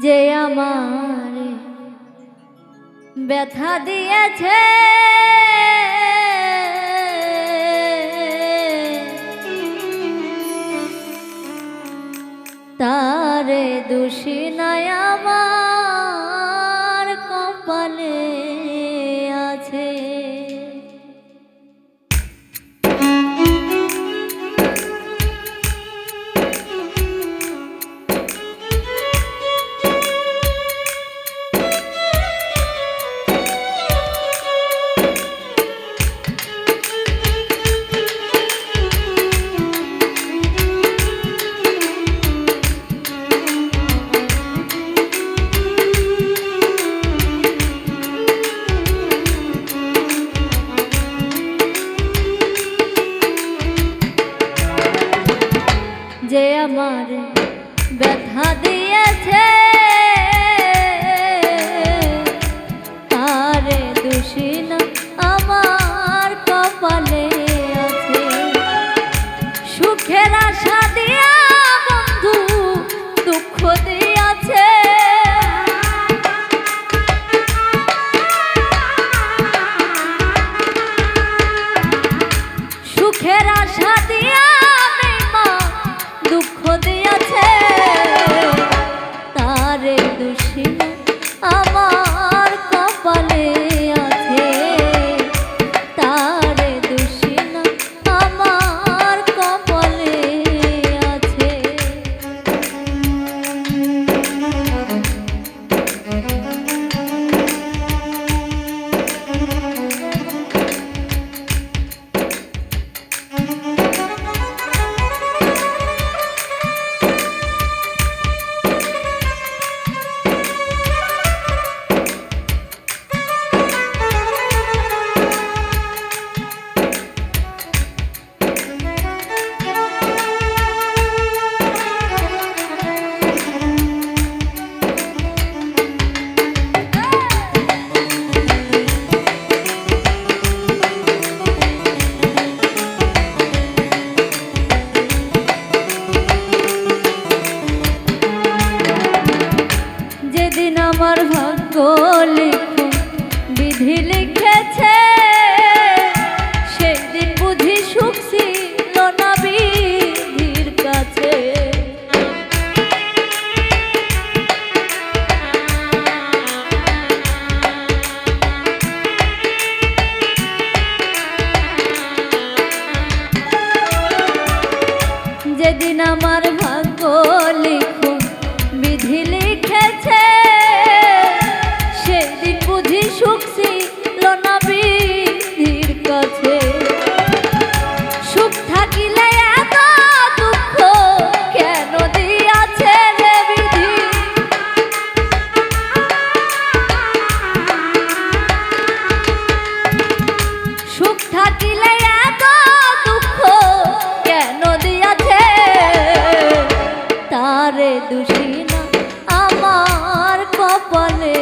যে আমার ব্যথা দিয়েছে। তারে দোষী নয় আমার। ব্যথা দিয়েছে। আরে দোষী না। আমার সেদিন আমার ভাগ্য লিখুন বিধিলে কপালে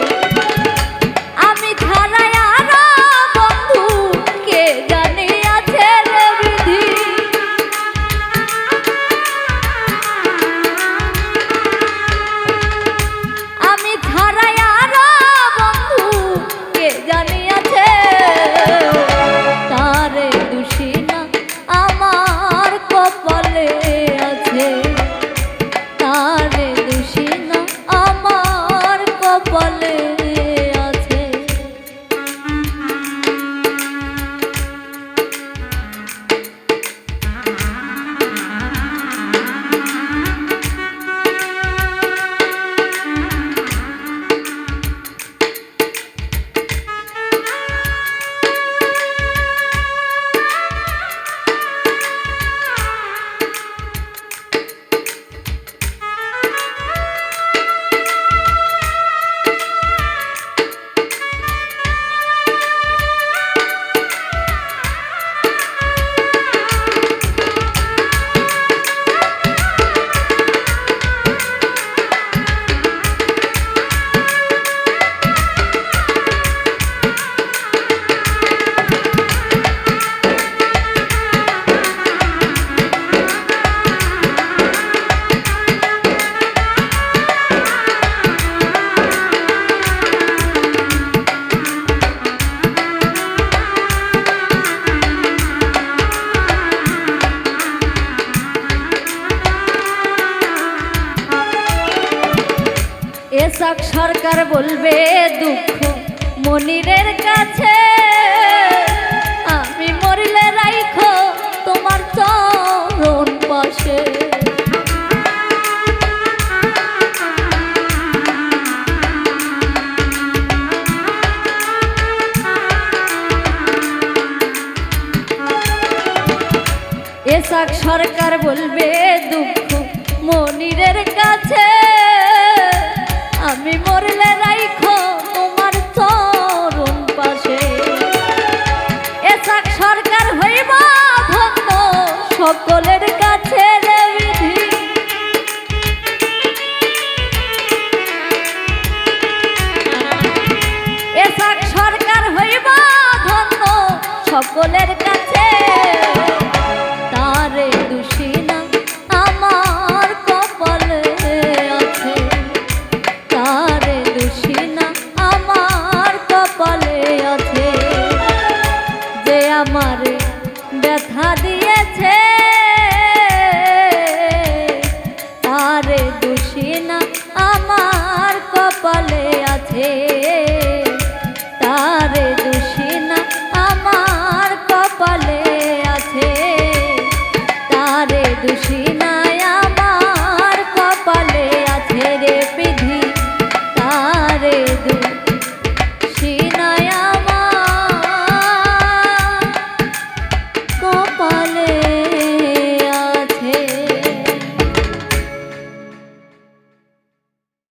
এসাক সরকার বলবে দুঃখ মনিরের কাছে, আমি মরিলে রাইখো তোমার চরণ পাশে। এসাক সরকার বলবে, দুঃখ মনিরের কাছে। আমি মরলে রাইখো তোমার চরণ পাশে। এসাক সরকার হইব ধন্য সকলের কাছে সরকার হইব ধন্য সকলের কাছে। তারে দোষী কপালে আছে তারে